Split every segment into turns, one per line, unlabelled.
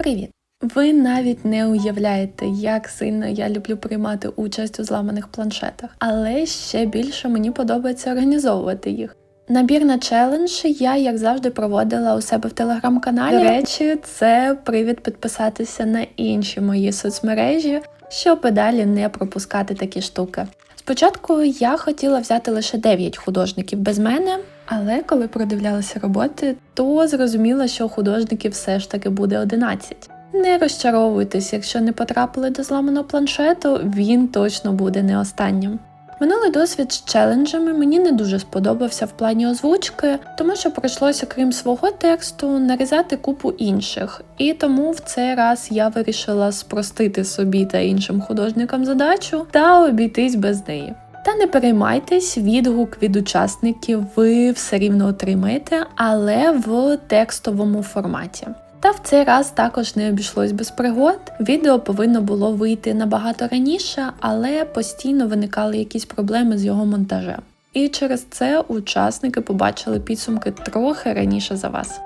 Привіт! Ви навіть не уявляєте, як сильно я люблю приймати участь у зламаних планшетах, але ще більше мені подобається організовувати їх. Набір на челендж я, як завжди, проводила у себе в телеграм-каналі. До речі, це привід підписатися на інші мої соцмережі, щоб і далі не пропускати такі штуки. Спочатку я хотіла взяти лише 9 художників без мене, але коли продивлялася роботи, то зрозуміла, що художників все ж таки буде 11. Не розчаровуйтесь, якщо не потрапили до зламаного планшету, він точно буде не останнім. Минулий досвід з челенджами мені не дуже сподобався в плані озвучки, тому що прийшлося, крім свого тексту, нарізати купу інших, і тому в цей раз я вирішила спростити собі та іншим художникам задачу та обійтись без неї. Та не переймайтесь, відгук від учасників ви все рівно отримаєте, але в текстовому форматі. Та в цей раз також не обійшлось без пригод. Відео повинно було вийти набагато раніше, але постійно виникали якісь проблеми з його монтажем. І через це учасники побачили підсумки трохи раніше за вас.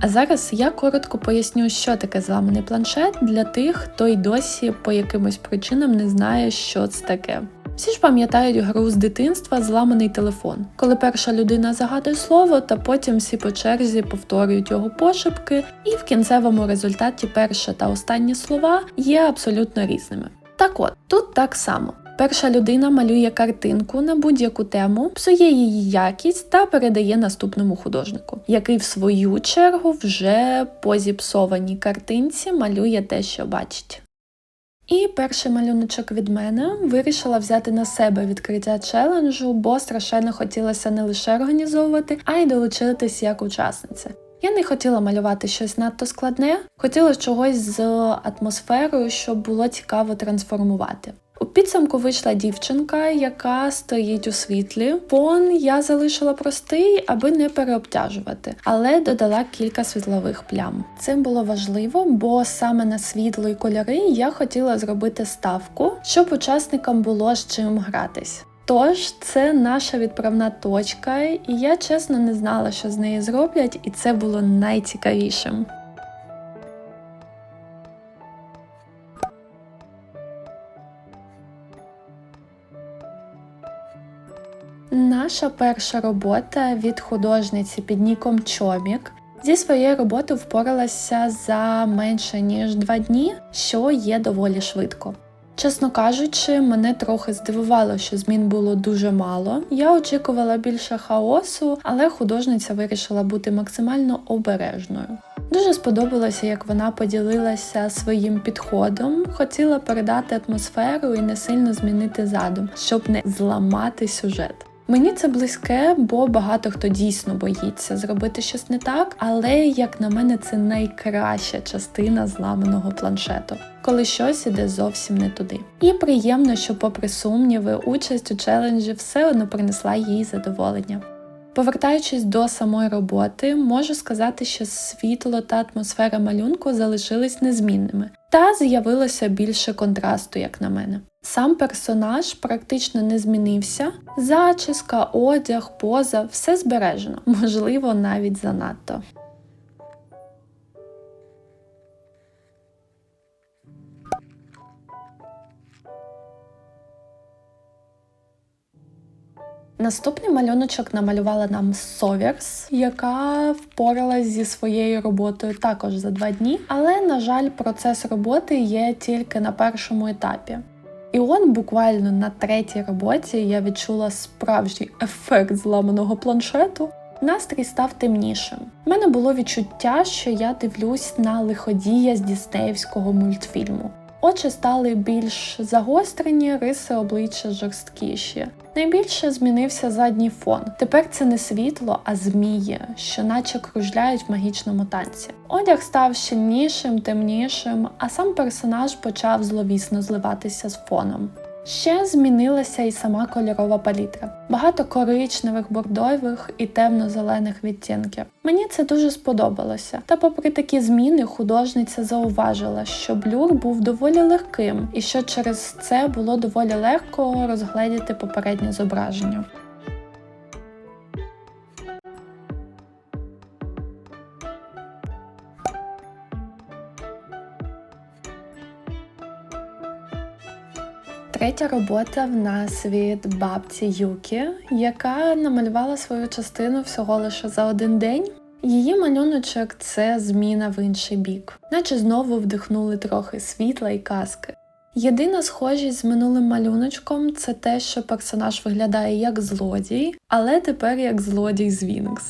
А зараз я коротко поясню, що таке зламаний планшет для тих, хто й досі по якимось причинам не знає, що це таке. Всі ж пам'ятають гру з дитинства зламаний телефон, коли перша людина загадує слово, та потім всі по черзі повторюють його пошепки, і в кінцевому результаті перше та останні слова є абсолютно різними. Так от, тут так само. Перша людина малює картинку на будь-яку тему, псує її якість та передає наступному художнику, який в свою чергу вже по зіпсованій картинці малює те, що бачить. І перший малюночок від мене вирішила взяти на себе відкриття челенджу, бо страшенно хотілося не лише організовувати, а й долучитись як учасниця. Я не хотіла малювати щось надто складне, хотіла чогось з атмосферою, щоб було цікаво трансформувати. У підсумку вийшла дівчинка, яка стоїть у світлі. Фон я залишила простий, аби не переобтяжувати, але додала кілька світлових плям. Це було важливо, бо саме на світло і кольори я хотіла зробити ставку, щоб учасникам було з чим гратись. Тож, це наша відправна точка, і я чесно не знала, що з неї зроблять, і це було найцікавішим. Наша перша робота від художниці під ніком Чомік зі своєю роботою впоралася за менше ніж два дні, що є доволі швидко. Чесно кажучи, мене трохи здивувало, що змін було дуже мало. Я очікувала більше хаосу, але художниця вирішила бути максимально обережною. Дуже сподобалося, як вона поділилася своїм підходом, хотіла передати атмосферу і не сильно змінити задум, щоб не зламати сюжет. Мені це близьке, бо багато хто дійсно боїться зробити щось не так, але як на мене, це найкраща частина зламаного планшету, коли щось іде зовсім не туди. І приємно, що, попри сумніви, участь у челенджі все одно принесла їй задоволення. Повертаючись до самої роботи, можу сказати, що світло та атмосфера малюнку залишились незмінними, та з'явилося більше контрасту, як на мене. Сам персонаж практично не змінився, зачіска, одяг, поза все збережено, можливо, навіть занадто. Наступний малюночок намалювала нам Соверс, яка впоралась зі своєю роботою також за два дні, але, на жаль, процес роботи є тільки на першому етапі. І он буквально на третій роботі я відчула справжній ефект зламаного планшету. Настрій став темнішим. У мене було відчуття, що я дивлюсь на лиходія з дістеївського мультфільму. Очі стали більш загострені, риси обличчя жорсткіші. Найбільше змінився задній фон. Тепер це не світло, а змії, що наче кружляють в магічному танці. Одяг став щільнішим, темнішим, а сам персонаж почав зловісно зливатися з фоном. Ще змінилася і сама кольорова палітра. Багато коричневих, бордових і темно-зелених відтінків. Мені це дуже сподобалося. Та, попри такі зміни, художниця зауважила, що блюр був доволі легким, і що через це було доволі легко розгледіти попереднє зображення. Третя робота в нас від бабці Юкі, яка намалювала свою частину всього лише за один день. Її малюночок це зміна в інший бік, наче знову вдихнули трохи світла і казки. Єдина схожість з минулим малюночком це те, що персонаж виглядає як злодій, але тепер як злодій з Вінкс.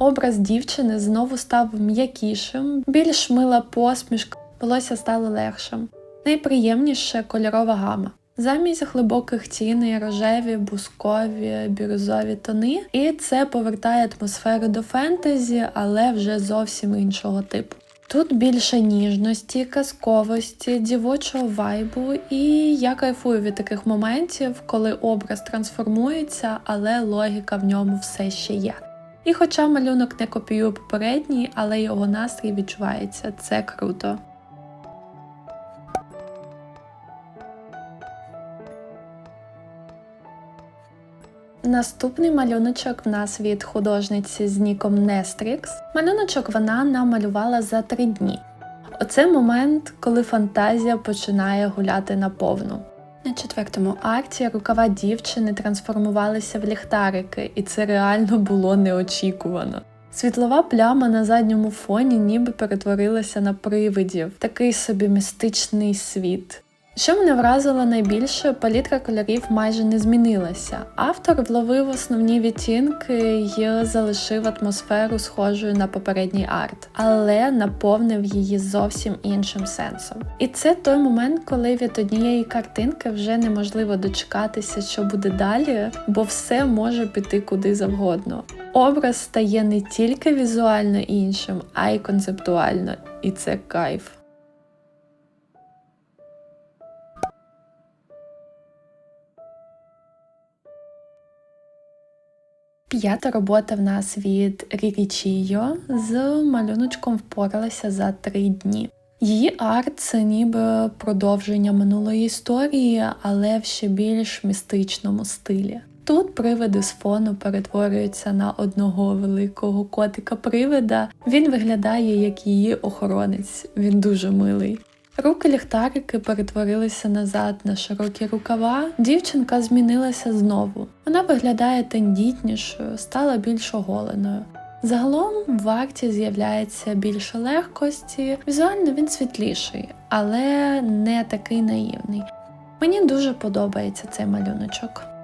Образ дівчини знову став м'якішим, більш мила посмішка, волосся стало легшим. Найприємніше кольорова гама. Замість глибоких тіней, рожеві, бускові, бірюзові тони, і це повертає атмосферу до фентезі, але вже зовсім іншого типу. Тут більше ніжності, казковості, дівочого вайбу, і я кайфую від таких моментів, коли образ трансформується, але логіка в ньому все ще є. І хоча малюнок не копіює попередній, але його настрій відчувається, це круто. Наступний малюночок в нас від художниці з ніком Нестрікс. Малюночок вона намалювала за три дні. Оце момент, коли фантазія починає гуляти наповну. На четвертому акті рукава дівчини трансформувалися в ліхтарики, і це реально було неочікувано. Світлова пляма на задньому фоні ніби перетворилася на привидів, такий собі містичний світ. Що мене вразило найбільше, палітра кольорів майже не змінилася. Автор вловив основні відтінки і залишив атмосферу схожою на попередній арт, але наповнив її зовсім іншим сенсом. І це той момент, коли від однієї картинки вже неможливо дочекатися, що буде далі, бо все може піти куди завгодно. Образ стає не тільки візуально іншим, а й концептуально, і це кайф. П'ята робота в нас від Рірічіо з малюночком впоралася за три дні. Її арт це ніби продовження минулої історії, але в ще більш містичному стилі. Тут привиди з фону перетворюються на одного великого котика-привида. Він виглядає як її охоронець, він дуже милий. Руки ліхтарики перетворилися назад на широкі рукава. Дівчинка змінилася знову. Вона виглядає тендітнішою, стала більш оголеною. Загалом в арті з'являється більше легкості, візуально він світліший, але не такий наївний. Мені дуже подобається цей малюночок.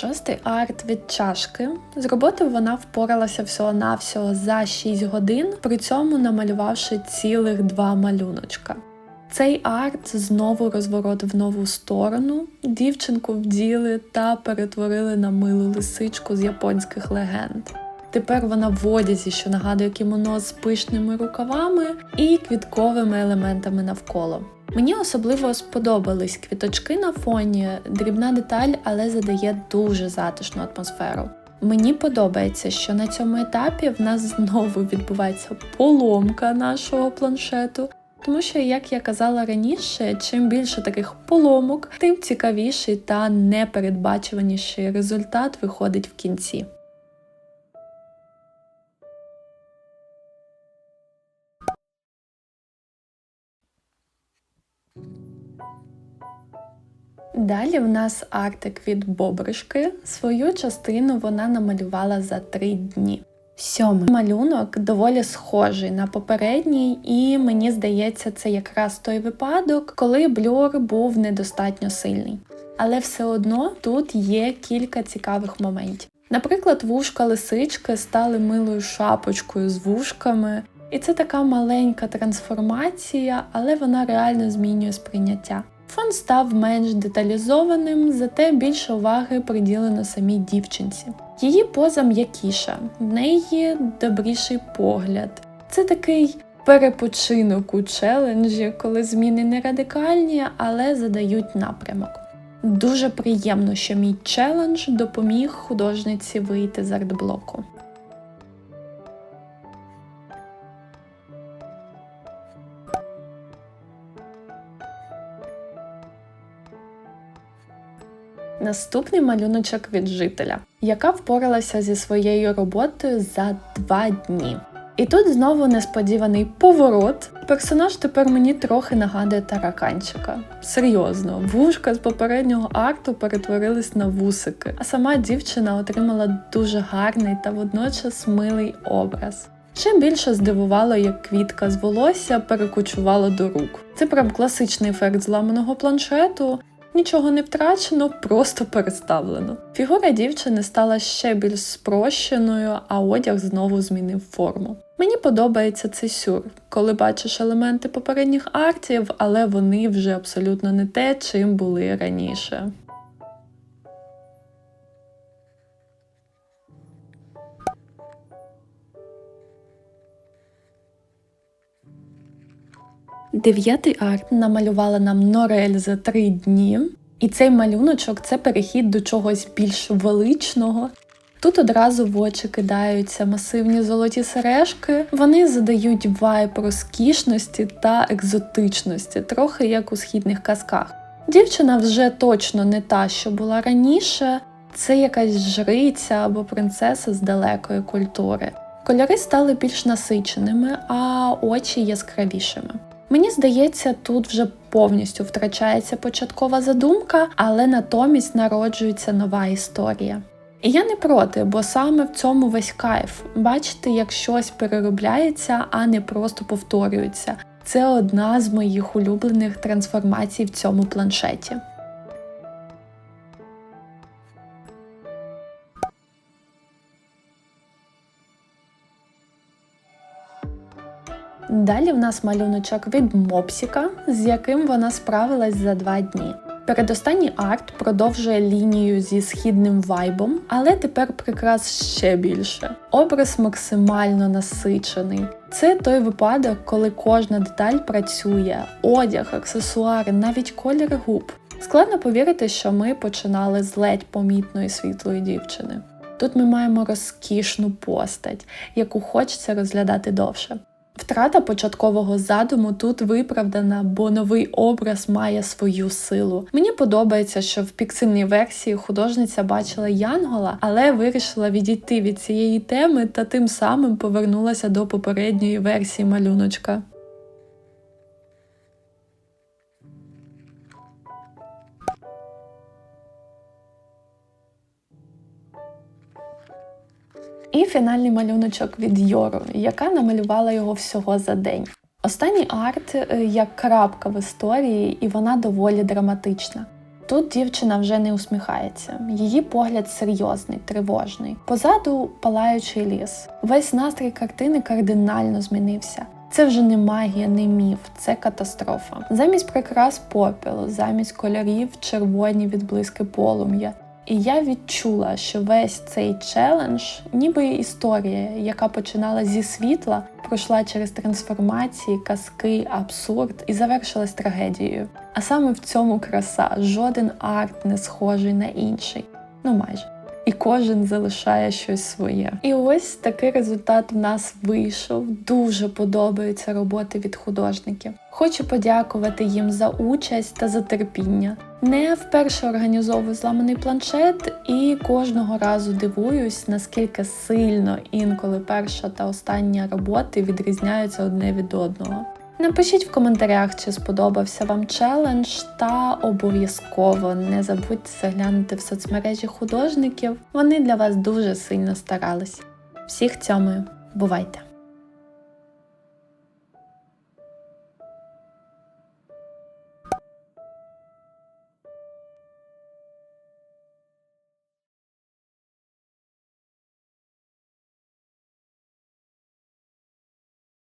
Шостий арт від чашки. З роботи вона впоралася всього-навсього за 6 годин, при цьому намалювавши цілих два малюночка. Цей арт знову розворот в нову сторону. Дівчинку вділи та перетворили на милу лисичку з японських легенд. Тепер вона в одязі, що нагадує кімоно з пишними рукавами і квітковими елементами навколо. Мені особливо сподобались квіточки на фоні, дрібна деталь, але задає дуже затишну атмосферу. Мені подобається, що на цьому етапі в нас знову відбувається поломка нашого планшету, тому що, як я казала раніше, чим більше таких поломок, тим цікавіший та непередбачуваніший результат виходить в кінці. Далі в нас Артик від Бобришки. Свою частину вона намалювала за три дні. Сьомий малюнок доволі схожий на попередній, і мені здається, це якраз той випадок, коли блюр був недостатньо сильний. Але все одно тут є кілька цікавих моментів. Наприклад, вушка лисички стали милою шапочкою з вушками, і це така маленька трансформація, але вона реально змінює сприйняття. Фон став менш деталізованим, зате більше уваги приділено самій дівчинці. Її поза м'якіша, в неї добріший погляд. Це такий перепочинок у челенджі, коли зміни не радикальні, але задають напрямок. Дуже приємно, що мій челендж допоміг художниці вийти з артблоку. Наступний малюночок від жителя, яка впоралася зі своєю роботою за два дні. І тут знову несподіваний поворот. Персонаж тепер мені трохи нагадує тараканчика. Серйозно, вушка з попереднього акту перетворились на вусики, а сама дівчина отримала дуже гарний та водночас милий образ. Ще більше здивувало, як квітка з волосся перекочувала до рук. Це прям класичний ефект зламаного планшету. Нічого не втрачено, просто переставлено. Фігура дівчини стала ще більш спрощеною, а одяг знову змінив форму. Мені подобається цей сюр, коли бачиш елементи попередніх артів, але вони вже абсолютно не те, чим були раніше. Дев'ятий арт намалювала нам Норель за три дні. І цей малюночок це перехід до чогось більш величного. Тут одразу в очі кидаються масивні золоті сережки. Вони задають вайб розкішності та екзотичності, трохи як у східних казках. Дівчина вже точно не та, що була раніше, це якась жриця або принцеса з далекої культури. Кольори стали більш насиченими, а очі яскравішими. Мені здається, тут вже повністю втрачається початкова задумка, але натомість народжується нова історія. І я не проти, бо саме в цьому весь кайф бачити, як щось переробляється, а не просто повторюється. Це одна з моїх улюблених трансформацій в цьому планшеті. Далі в нас малюночок від Мопсіка, з яким вона справилась за два дні. Передостанній арт продовжує лінію зі східним вайбом, але тепер прикрас ще більше. Образ максимально насичений. Це той випадок, коли кожна деталь працює: одяг, аксесуари, навіть колір губ. Складно повірити, що ми починали з ледь помітної світлої дівчини. Тут ми маємо розкішну постать, яку хочеться розглядати довше. Втрата початкового задуму тут виправдана, бо новий образ має свою силу. Мені подобається, що в піксельній версії художниця бачила Янгола, але вирішила відійти від цієї теми та тим самим повернулася до попередньої версії малюночка. І фінальний малюночок від Йору, яка намалювала його всього за день. Останній арт е, як крапка в історії, і вона доволі драматична. Тут дівчина вже не усміхається, її погляд серйозний, тривожний. Позаду палаючий ліс. Весь настрій картини кардинально змінився. Це вже не магія, не міф, це катастрофа. Замість прикрас попіл, замість кольорів червоні відблиски полум'я. І я відчула, що весь цей челендж, ніби історія, яка починала зі світла, пройшла через трансформації, казки, абсурд і завершилась трагедією. А саме в цьому краса жоден арт не схожий на інший. Ну майже. І кожен залишає щось своє. І ось такий результат в нас вийшов. Дуже подобаються роботи від художників. Хочу подякувати їм за участь та за терпіння. Не вперше організовую зламаний планшет і кожного разу дивуюсь, наскільки сильно інколи перша та остання роботи відрізняються одне від одного. Напишіть в коментарях, чи сподобався вам челендж, та обов'язково не забудьте заглянути в соцмережі художників. Вони для вас дуже сильно старались. Всіх цьому бувайте!